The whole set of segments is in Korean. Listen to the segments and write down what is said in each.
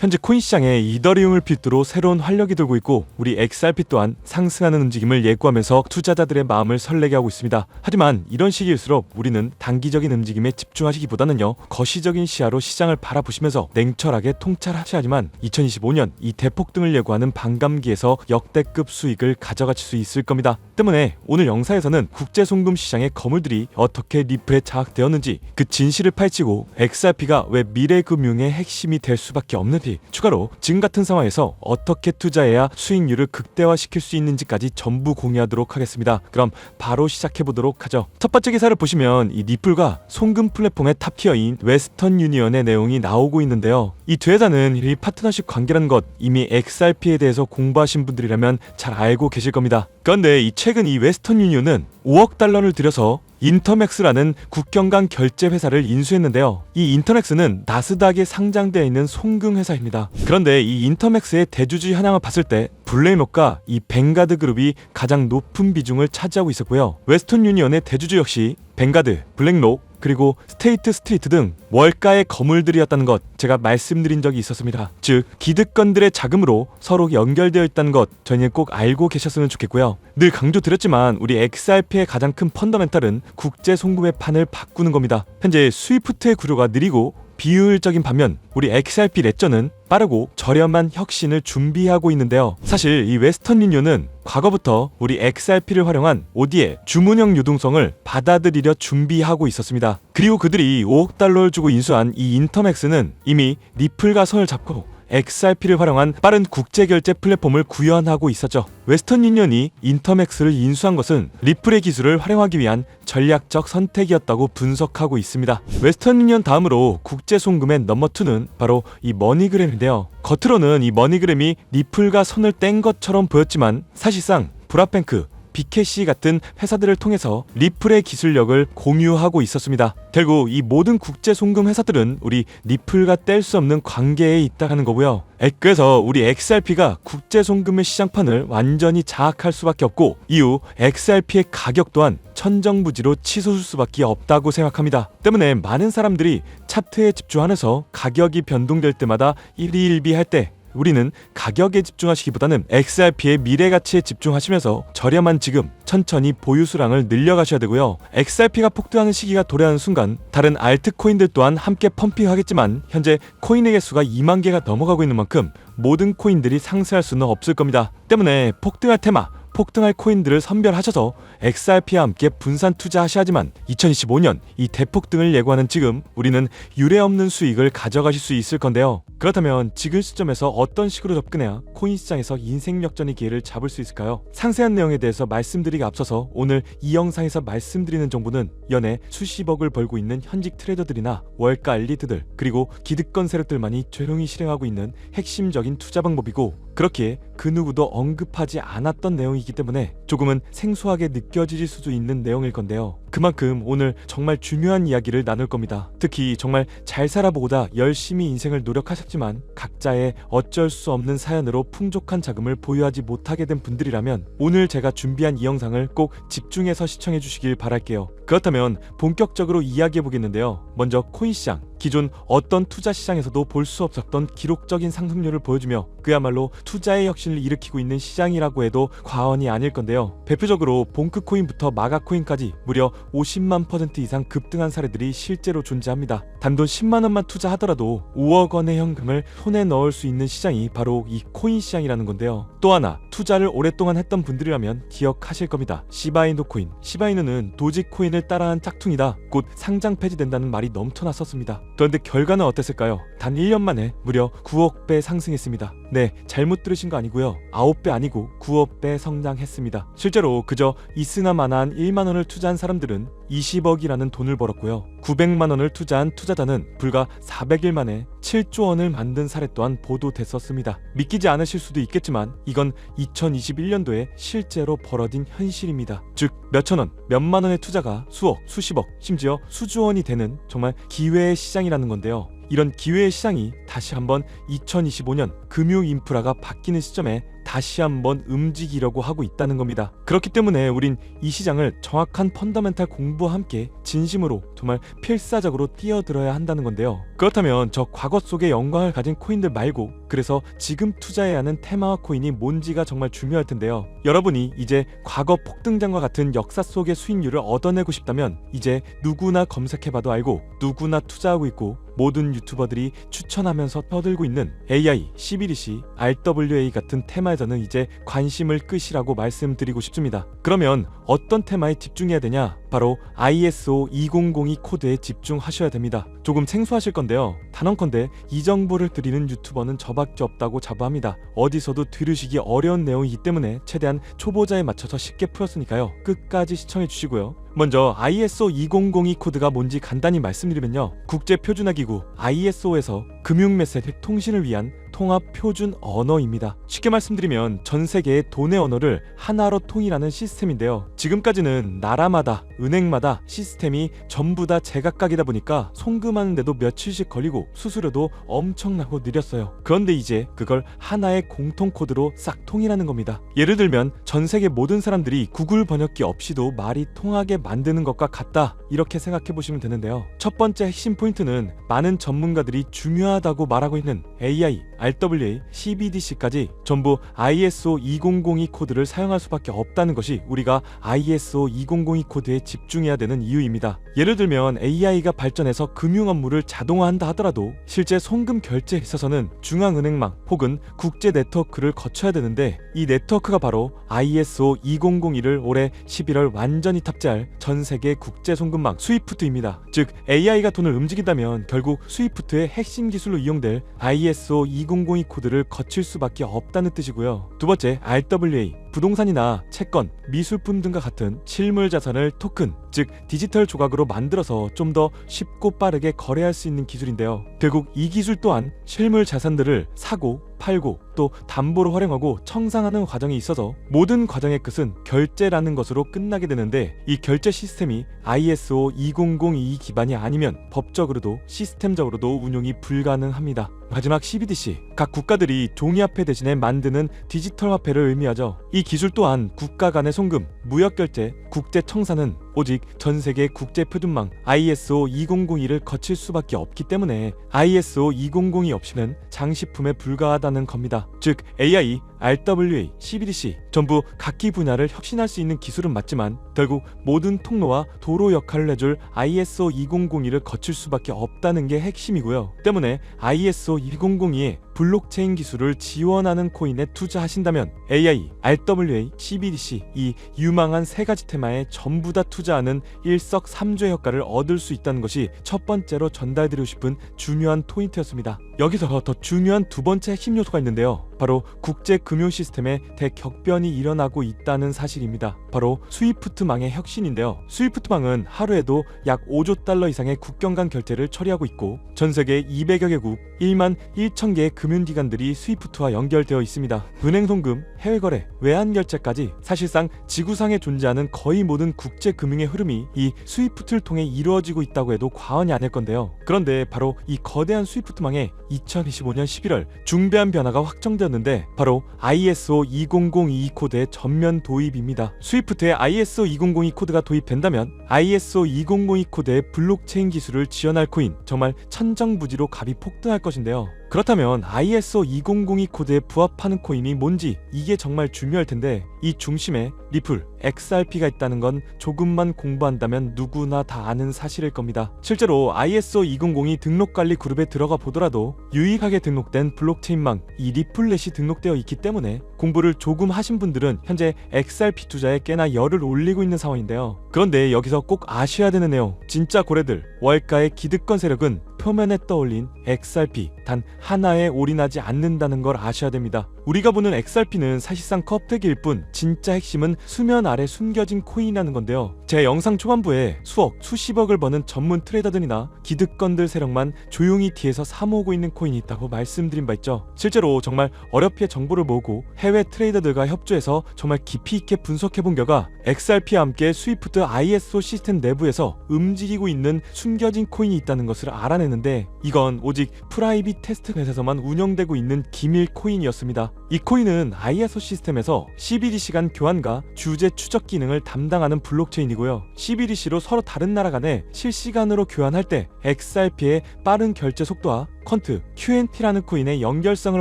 현재 코인 시장에 이더리움을 필두로 새로운 활력이 돌고 있고 우리 XRP 또한 상승하는 움직임을 예고하면서 투자자들의 마음을 설레게 하고 있습니다. 하지만 이런 시기일수록 우리는 단기적인 움직임에 집중하시기보다는요 거시적인 시야로 시장을 바라보시면서 냉철하게 통찰하셔야지만 2025년 이 대폭등을 예고하는 반감기에서 역대급 수익을 가져가실 수 있을 겁니다. 때문에 오늘 영상에서는 국제 송금 시장의 거물들이 어떻게 리플에 장악되었는지 그 진실을 파헤치고 XRP가 왜 미래 금융의 핵심이 될 수밖에 없는 지 추가로 지금 같은 상황에서 어떻게 투자해야 수익률을 극대화시킬 수 있는지까지 전부 공유하도록 하겠습니다. 그럼 바로 시작해 보도록 하죠. 첫 번째 기사를 보시면 이 리플과 송금 플랫폼의 탑티어인 웨스턴 유니언의 내용이 나오고 있는데요. 이 두 회사는 이 파트너십 관계라는 것 이미 XRP에 대해서 공부하신 분들이라면 잘 알고 계실 겁니다. 그런데 이 최근 이 웨스턴 유니언은 5억 달러를 들여서 인터맥스라는 국경 간 결제 회사를 인수했는데요. 이 인터맥스는 나스닥에 상장되어 있는 송금 회사입니다. 그런데 이 인터맥스의 대주주 현황을 봤을 때 블레이목과 이 뱅가드 그룹이 가장 높은 비중을 차지하고 있었고요. 웨스턴 유니언의 대주주 역시 뱅가드, 블랙록, 그리고 스테이트 스트리트 등 월가의 거물들이었다는 것 제가 말씀드린 적이 있었습니다. 즉 기득권들의 자금으로 서로 연결되어 있다는 것 저희는 꼭 알고 계셨으면 좋겠고요. 늘 강조드렸지만 우리 XRP의 가장 큰 펀더멘탈은 국제 송금의 판을 바꾸는 겁니다. 현재 스위프트의 구조가 느리고 비효율적인 반면 우리 XRP 레저는 빠르고 저렴한 혁신을 준비하고 있는데요. 사실 이 웨스턴 유니온은 과거부터 우리 XRP를 활용한 OD의 주문형 유동성을 받아들이려 준비하고 있었습니다. 그리고 그들이 5억 달러를 주고 인수한 이 인터맥스는 이미 리플과 손을 잡고 XRP를 활용한 빠른 국제 결제 플랫폼을 구현하고 있었죠. 웨스턴 유니언이 인터맥스를 인수한 것은 리플의 기술을 활용하기 위한 전략적 선택이었다고 분석하고 있습니다. 웨스턴 유니언 다음으로 국제 송금의 넘버 2는 바로 이 머니그램인데요. 겉으로는 이 머니그램이 리플과 손을 뗀 것처럼 보였지만 사실상 브라뱅크 BKC 같은 회사들을 통해서 리플의 기술력을 공유하고 있었습니다. 결국 이 모든 국제 송금 회사들은 우리 리플과 뗄 수 없는 관계에 있다는 거고요. 에, 그래서 우리 XRP가 국제 송금의 시장판을 완전히 장악할 수밖에 없고 이후 XRP의 가격 또한 천정부지로 치솟을 수밖에 없다고 생각합니다. 때문에 많은 사람들이 차트에 집중하면서 가격이 변동될 때마다 일희일비할 때 우리는 가격에 집중하시기보다는 XRP의 미래 가치에 집중하시면서 저렴한 지금 천천히 보유 수량을 늘려가셔야 되고요. XRP가 폭등하는 시기가 도래하는 순간 다른 알트코인들 또한 함께 펌핑하겠지만 현재 코인의 개수가 2만 개가 넘어가고 있는 만큼 모든 코인들이 상승할 수는 없을 겁니다. 때문에 폭등할 테마 폭등할 코인들을 선별하셔서 XRP와 함께 분산 투자하셔야지만 2025년 이 대폭등을 예고하는 지금 우리는 유례 없는 수익을 가져가실 수 있을 건데요. 그렇다면 지금 시점에서 어떤 식으로 접근해야 코인 시장에서 인생 역전의 기회를 잡을 수 있을까요? 상세한 내용에 대해서 말씀드리기 앞서서 오늘 이 영상에서 말씀드리는 정보는 연애 수십억을 벌고 있는 현직 트레이더들이나 월가 엘리트들 그리고 기득권 세력들만이 조용히 실행하고 있는 핵심적인 투자 방법이고 그렇게 그 누구도 언급하지 않았던 내용이기 때문에 조금은 생소하게 느껴질 수도 있는 내용일 건데요. 그만큼 오늘 정말 중요한 이야기를 나눌 겁니다. 특히 정말 잘 살아보고다 열심히 인생을 노력하셨지만 각자의 어쩔 수 없는 사연으로 풍족한 자금을 보유하지 못하게 된 분들이라면 오늘 제가 준비한 이 영상을 꼭 집중해서 시청해 주시길 바랄게요. 그렇다면 본격적으로 이야기해 보겠는데요. 먼저 코인 시장. 기존 어떤 투자 시장에서도 볼 수 없었던 기록적인 상승률을 보여주며 그야말로 투자의 혁신을 일으키고 있는 시장이라고 해도 과언이 아닐 건데요. 대표적으로 봉크코인부터 마가코인까지 무려 50만 퍼센트 이상 급등한 사례들이 실제로 존재합니다. 단돈 10만 원만 투자하더라도 5억 원의 현금을 손에 넣을 수 있는 시장이 바로 이 코인 시장이라는 건데요. 또 하나 투자를 오랫동안 했던 분들이라면 기억하실 겁니다. 시바이노 코인. 시바이노는 도지코인을 따라한 짝퉁이다. 곧 상장 폐지된다는 말이 넘쳐났었습니다. 그런데 결과는 어땠을까요? 단 1년 만에 무려 9억 배 상승했습니다. 네, 잘못 들으신 거 아니고요. 9배 아니고 9억 배 성장했습니다. 실제로 그저 이스나마나한 1만 원을 투자한 사람들은 20억이라는 돈을 벌었고요. 900만 원을 투자한 투자자는 불과 400일 만에 7조 원을 만든 사례 또한 보도됐었습니다. 믿기지 않으실 수도 있겠지만 이건 2021년도에 실제로 벌어진 현실입니다. 즉 몇천 원, 몇만 원의 투자가 수억, 수십억, 심지어 수조 원이 되는 정말 기회의 시장이라는 건데요. 이런 기회의 시장이 다시 한번 2025년 금융 인프라가 바뀌는 시점에 다시 한번 움직이려고 하고 있다는 겁니다. 그렇기 때문에 우린 이 시장을 정확한 펀더멘탈 공부와 함께 진심으로 정말 필사적으로 뛰어들어야 한다는 건데요. 그렇다면 저 과거 속의 영광을 가진 코인들 말고 그래서 지금 투자해야 하는 테마와 코인이 뭔지가 정말 중요할 텐데요. 여러분이 이제 과거 폭등장과 같은 역사 속의 수익률을 얻어내고 싶다면 이제 누구나 검색해봐도 알고 누구나 투자하고 있고 모든 유튜버들이 추천하면서 떠들고 있는 AI, CBDC, RWA 같은 테마에서는 이제 관심을 끄시라고 말씀드리고 싶습니다. 그러면 어떤 테마에 집중해야 되냐? 바로 ISO 2002 코드에 집중하셔야 됩니다. 조금 생소하실 건데요. 단언컨대 이 정보를 드리는 유튜버는 저밖에 없다고 자부합니다. 어디서도 들으시기 어려운 내용이기 때문에 최대한 초보자에 맞춰서 쉽게 풀었으니까요. 끝까지 시청해 주시고요. 먼저 ISO 2002 코드가 뭔지 간단히 말씀드리면요. 국제 표준화 기구 ISO에서 금융 메시지 통신을 위한 통합 표준 언어입니다. 쉽게 말씀드리면 전 세계의 돈의 언어를 하나로 통일하는 시스템인데요. 지금까지는 나라마다 은행마다 시스템이 전부 다 제각각이다 보니까 송금하는데도 며칠씩 걸리고 수수료도 엄청나고 느렸어요. 그런데 이제 그걸 하나의 공통 코드로 싹 통일하는 겁니다. 예를 들면 전 세계 모든 사람들이 구글 번역기 없이도 말이 통하게 만드는 것과 같다 이렇게 생각해 보시면 되는데요. 첫 번째 핵심 포인트는 많은 전문가들이 중요하다고 말하고 있는 AI, RWA, CBDC까지 전부 ISO 2002 코드를 사용할 수밖에 없다는 것이 우리가 ISO 2002 코드에 집중해야 되는 이유입니다. 예를 들면 AI가 발전해서 금융 업무를 자동화한다 하더라도 실제 송금 결제에 있어서는 중앙은행망 혹은 국제 네트워크를 거쳐야 되는데 이 네트워크가 바로 ISO 2001을 올해 11월 완전히 탑재할 전 세계 국제 송금망 스위프트입니다. 즉 AI가 돈을 움직인다면 결국 스위프트의 핵심 기술로 이용될 ISO 2002 코드를 거칠 수밖에 없다는 뜻이고요. 두 번째 RWA 부동산이나 채권, 미술품 등과 같은 실물 자산을 토큰, 즉 디지털 조각으로 만들어서 좀 더 쉽고 빠르게 거래할 수 있는 기술인데요. 결국 이 기술 또한 실물 자산들을 사고 팔고 또 담보로 활용하고 청산하는 과정이 있어서 모든 과정의 끝은 결제라는 것으로 끝나게 되는데 이 결제 시스템이 ISO 2002 기반이 아니면 법적으로도 시스템적으로도 운용이 불가능합니다. 마지막 CBDC 각 국가들이 종이화폐 대신에 만드는 디지털 화폐를 의미하죠. 이 기술 또한 국가 간의 송금, 무역 결제, 국제 청산은 오직 전 세계 국제 표준망 ISO 2002를 거칠 수밖에 없기 때문에 ISO 2002 없이는 장식품에 불과하다는 겁니다. 즉 AI, RWA, CBDC 전부 각기 분야를 혁신할 수 있는 기술은 맞지만 결국 모든 통로와 도로 역할을 해줄 ISO 2002를 거칠 수밖에 없다는 게 핵심이고요. 때문에 ISO 2002에 블록체인 기술을 지원하는 코인에 투자하신다면 AI, RWA, CBDC 이 유망한 세 가지 테마에 전부 다 투자하는 일석삼조의 효과를 얻을 수 있다는 것이 첫 번째로 전달드리고 싶은 중요한 포인트였습니다. 여기서 더 중요한 두 번째 핵심 요소가 있는데요. 바로 국제 금융 시스템에 대격변이 일어나고 있다는 사실입니다. 바로 스위프트망의 혁신인데요. 스위프트망은 하루에도 약 5조 달러 이상의 국경 간 결제를 처리하고 있고 전 세계 200여 개국 1만 1천 개의 금융기관들이 스위프트와 연결되어 있습니다. 은행 송금, 해외 거래, 외환 결제까지 사실상 지구상에 존재하는 거의 모든 국제 금융의 흐름이 이 스위프트를 통해 이루어지고 있다고 해도 과언이 아닐 건데요. 그런데 바로 이 거대한 스위프트망에 2025년 11월 중대한 변화가 확정되었 는데 바로 ISO 2002 코드의 전면 도입입니다. 스위프트에 ISO 2002 코드가 도입된다면 ISO 2002 코드의 블록체인 기술을 지원할 코인 정말 천정부지로 값이 폭등할 것인데요. 그렇다면 ISO 2002 코드에 부합하는 코인이 뭔지 이게 정말 중요할 텐데 이 중심에 리플, XRP가 있다는 건 조금만 공부한다면 누구나 다 아는 사실일 겁니다. 실제로 ISO 2002 등록 관리 그룹에 들어가 보더라도 유익하게 등록된 블록체인망 이 리플렛이 등록되어 있기 때문에 공부를 조금 하신 분들은 현재 XRP 투자에 꽤나 열을 올리고 있는 상황인데요. 그런데 여기서 꼭 아셔야 되는 내용 진짜 고래들 월가의 기득권 세력은 표면에 떠올린 XRP 단 하나에 올인하지 않는다는 걸 아셔야 됩니다. 우리가 보는 XRP는 사실상 껍데기일 뿐 진짜 핵심은 수면 아래 숨겨진 코인이라는 건데요. 제 영상 초반부에 수억, 수십억을 버는 전문 트레이더들이나 기득권들 세력만 조용히 뒤에서 사모으고 있는 코인이 있다고 말씀드린 바 있죠. 실제로 정말 어렵게 정보를 모으고 해외 트레이더들과 협조해서 정말 깊이 있게 분석해 본 결과 XRP와 함께 스위프트 ISO 시스템 내부에서 움직이고 있는 숨겨진 코인이 있다는 것을 알아내는데 이건 오직 프라이빗 테스트넷에서만 운영되고 있는 기밀 코인이었습니다. 이 코인은 ISO 시스템에서 CBDC 간 교환과 주제 추적 기능을 담당하는 블록체인이고요. CBDC로 서로 다른 나라 간에 실시간으로 교환할 때 XRP의 빠른 결제 속도와 퀀트, QNT라는 코인의 연결성을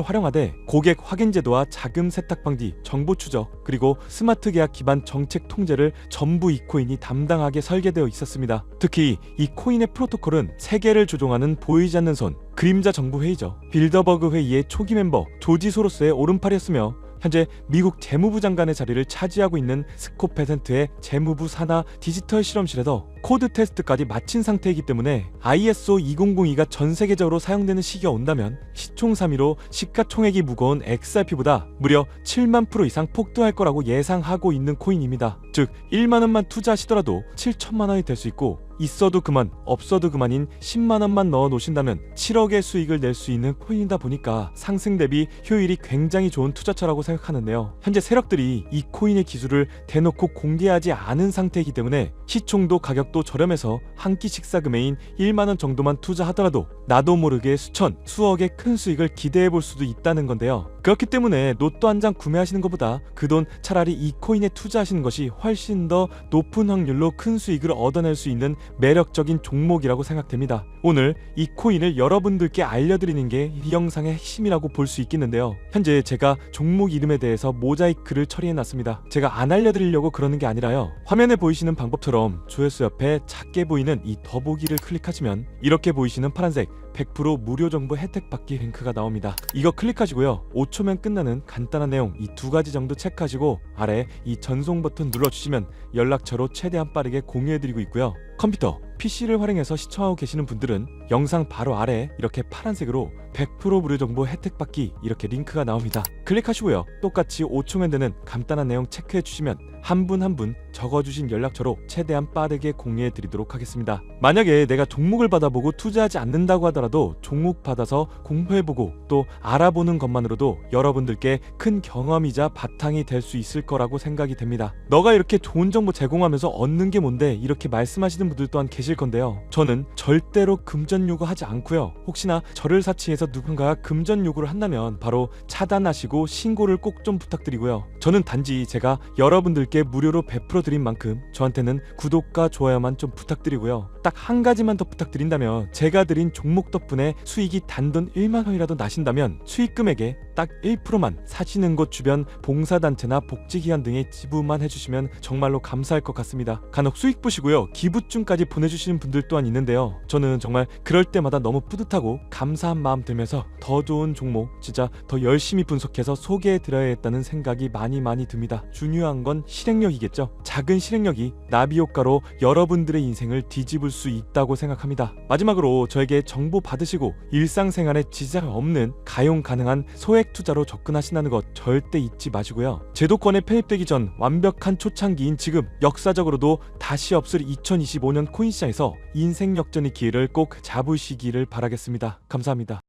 활용하되 고객 확인 제도와 자금 세탁 방지, 정보 추적, 그리고 스마트 계약 기반 정책 통제를 전부 이 코인이 담당하게 설계되어 있었습니다. 특히 이 코인의 프로토콜은 세계를 조종하는 보이지 않는 손, 그림자 정부 회의죠. 빌더버그 회의의 초기 멤버 조지 소로스의 오른팔이었으며 현재 미국 재무부 장관의 자리를 차지하고 있는 스콧 베센트의 재무부 산하 디지털 실험실에서 코드 테스트까지 마친 상태이기 때문에 ISO 2002가 전 세계적으로 사용되는 시기가 온다면 시총 3위로 시가총액이 무거운 XRP보다 무려 7만 프로 이상 폭등할 거라고 예상하고 있는 코인입니다. 즉 1만 원만 투자하시더라도 7천만 원이 될 수 있고 있어도 그만 없어도 그만인 10만 원만 넣어 놓으신다면 7억의 수익을 낼 수 있는 코인이다 보니까 상승 대비 효율이 굉장히 좋은 투자처라고 생각하는데요. 현재 세력들이 이 코인의 기술을 대놓고 공개하지 않은 상태이기 때문에 시총도 가격 도 저렴해서 한 끼 식사 금액인 1만 원 정도만 투자하더라도 나도 모르게 수천, 수억의 큰 수익을 기대해 볼 수도 있다는 건데요. 그렇기 때문에 로또 한 장 구매하시는 것보다 그 돈 차라리 이 코인에 투자하시는 것이 훨씬 더 높은 확률로 큰 수익을 얻어낼 수 있는 매력적인 종목이라고 생각됩니다. 오늘 이 코인을 여러분들께 알려드리는 게 이 영상의 핵심이라고 볼 수 있겠는데요. 현재 제가 종목 이름에 대해서 모자이크를 처리해놨습니다. 제가 안 알려드리려고 그러는 게 아니라요. 화면에 보이시는 방법처럼 조회수 옆에 작게 보이는 이 더보기를 클릭하시면 이렇게 보이시는 파란색 100% 무료 정보 혜택 받기 링크가 나옵니다. 이거 클릭하시고요. 5초면 끝나는 간단한 내용 이 두 가지 정도 체크하시고 아래 이 전송 버튼 눌러주시면 연락처로 최대한 빠르게 공유해드리고 있고요. 컴퓨터, PC를 활용해서 시청하고 계시는 분들은 영상 바로 아래 이렇게 파란색으로 100% 무료 정보 혜택 받기 이렇게 링크가 나옵니다. 클릭하시고요. 똑같이 5초면 되는 간단한 내용 체크해 주시면 한 분 한 분 적어주신 연락처로 최대한 빠르게 공유해 드리도록 하겠습니다. 만약에 내가 종목을 받아보고 투자하지 않는다고 하더라도 종목 받아서 공부해보고 또 알아보는 것만으로도 여러분들께 큰 경험이자 바탕이 될 수 있을 거라고 생각이 됩니다. 너가 이렇게 좋은 정보 제공하면서 얻는 게 뭔데 이렇게 말씀하시는 분들 또한 계실 건데요. 저는 절대로 금전 요구하지 않고요. 혹시나 저를 사치해서 누군가가 금전 요구를 한다면 바로 차단하시고 신고를 꼭 좀 부탁드리고요. 저는 단지 제가 여러분들께 무료로 베풀어 드린 만큼 저한테는 구독과 좋아요만 좀 부탁드리고요. 딱 한 가지만 더 부탁드린다면 제가 드린 종목 덕분에 수익이 단돈 1만 원이라도 나신다면 수익 금액의 딱 1%만 사시는 곳 주변 봉사단체나 복지기관 등에 지부만 해주시면 정말로 감사할 것 같습니다. 간혹 수익 보시고요. 기부증까지 보내주시는 분들 또한 있는데요. 저는 정말 그럴 때마다 너무 뿌듯하고 감사한 마음 들면서 더 좋은 종목 진짜 더 열심히 분석해서 소개해 드려야겠다는 생각이 많이 많이 듭니다. 중요한 건 실행력이겠죠. 작은 실행력이 나비 효과로 여러분들의 인생을 뒤집을 수 있다고 생각합니다. 마지막으로 저에게 정보 받으시고 일상생활에 지장 없는 가용 가능한 소액 투자로 접근하신다는 것 절대 잊지 마시고요. 제도권에 편입되기 전 완벽한 초창기인 지금 역사적으로도 다시 없을 2025년 코인 시장에서 인생 역전의 기회를 꼭 잡으시기를 바라겠습니다. 감사합니다.